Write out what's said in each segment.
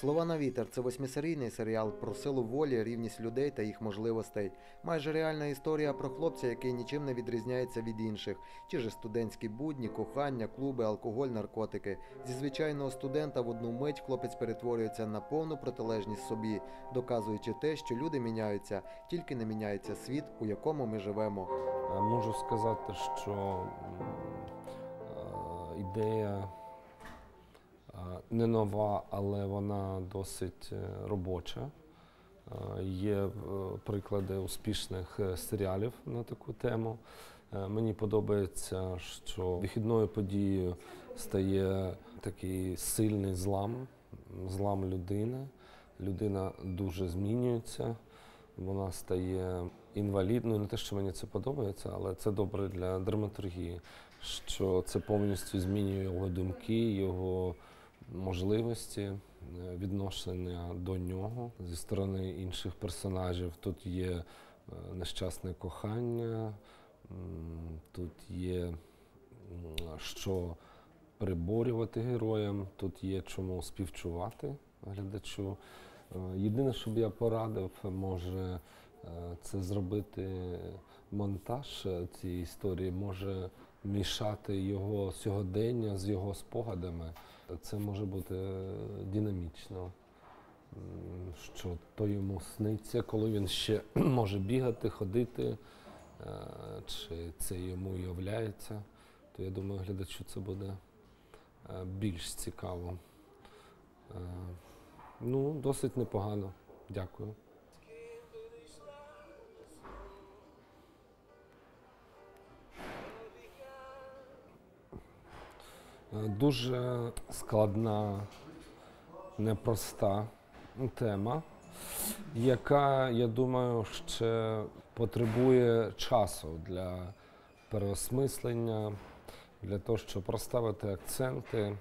Слова на вітер це восьмисерійний серіал про силу волі, рівність людей та їх можливостей. Майже реальна історія про хлопця, який нічим не відрізняється від інших. Ті ж студентські будні, кохання, клуби, алкоголь, наркотики. Зі звичайного студента в одну мить хлопець перетворюється на повну протилежність собі, доказуючи те, що люди міняються, тільки не міняється світ, у якому ми живемо. Е, Можу сказати, що е, ідея не нова, але вона досить е, робоча. Е, Є е, приклади успішних серіалів на таку тему. Мені подобається, що вихідною подією стає такий сильний злам, злам людини. Людина дуже змінюється, вона стає інвалідною. Не те, що мені це подобається, але це добре для драматургії, що це повністю змінює його думки, його можливості, е, відношення до нього зі сторони інших персонажів. Тут є е, нещасне кохання, тут є що приборювати героям, тут є чому співчувати глядачу. Е, Єдине, що б я порадив, може це зробити монтаж цієї історії, може мішати його сьогодення з його спогадами. Це може бути е, динамічно. Що то йому сниться, коли він ще може бігати, ходити, е, чи це йому уявляється, то я думаю, глядачу це буде е, більш цікаво. Ну, досить непогано. Дякую. Дуже складна, непроста тема, яка, я думаю, ще потребує часу для переосмислення, для того, щоб розставити акценти.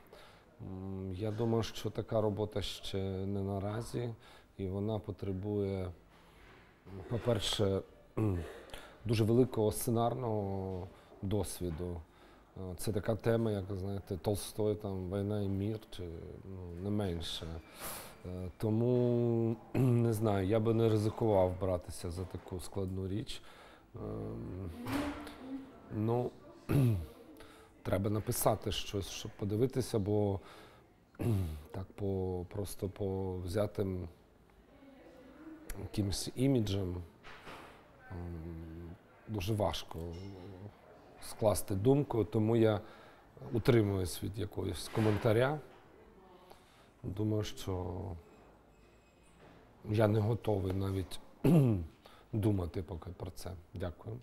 Я думаю, що така робота ще не наразі, і вона потребує, по-перше, дуже великого сценарного досвіду. Е, Це така тема, як знаєте, Толстой, там Війна і мір, чи ну, не менше. Е, Тому не знаю, я би не ризикував братися за таку складну річ. Ем, Ну, треба написати щось, щоб подивитися, бо так по, просто по взятим якимось іміджем ем, дуже важко скласти думку, тому я утримуюсь від якогось коментаря. Думаю, що я не готовий навіть думати поки про це. Дякую.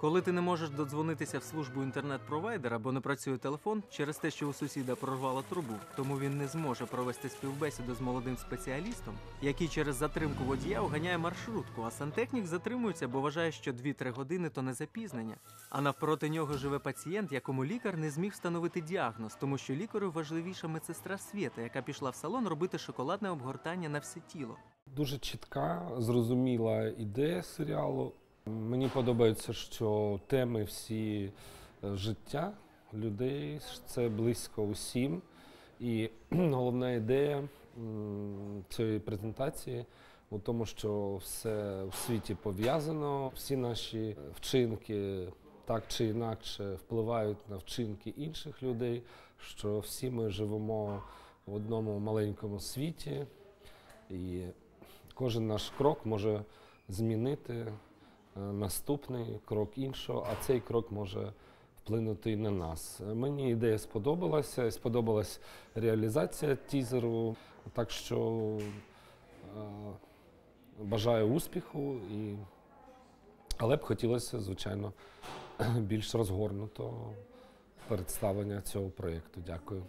Коли ти не можеш додзвонитися в службу інтернет-провайдера, бо не працює телефон через те, що у сусіда прорвало трубу, тому він не зможе провести співбесіду з молодим спеціалістом, який через затримку водія оганяє маршрутку, а сантехнік затримується, бо вважає, що 2-3 години то не запізнення. А навпроти нього живе пацієнт, якому лікар не зміг встановити діагноз, тому що лікарю важливіша медсестра Свєта, яка пішла в салон робити шоколадне обгортання на все тіло. Дуже чітка, зрозуміла ідея серіалу. Мені подобається, що теми всі е, життя людей це близько усім. І головна ідея цієї презентації у тому, що все в світі пов'язано, всі наші вчинки так чи інакше впливають на вчинки інших людей, що всі ми живемо в одному маленькому світі, і кожен наш крок може змінити наступний крок іншого, а цей крок може вплинути і на нас. Е, Мені ідея сподобалася, сподобалась реалізація тізеру, так що е, бажаю успіху, і... але б хотілося, звичайно, більш розгорнутого представлення цього проєкту. Дякую.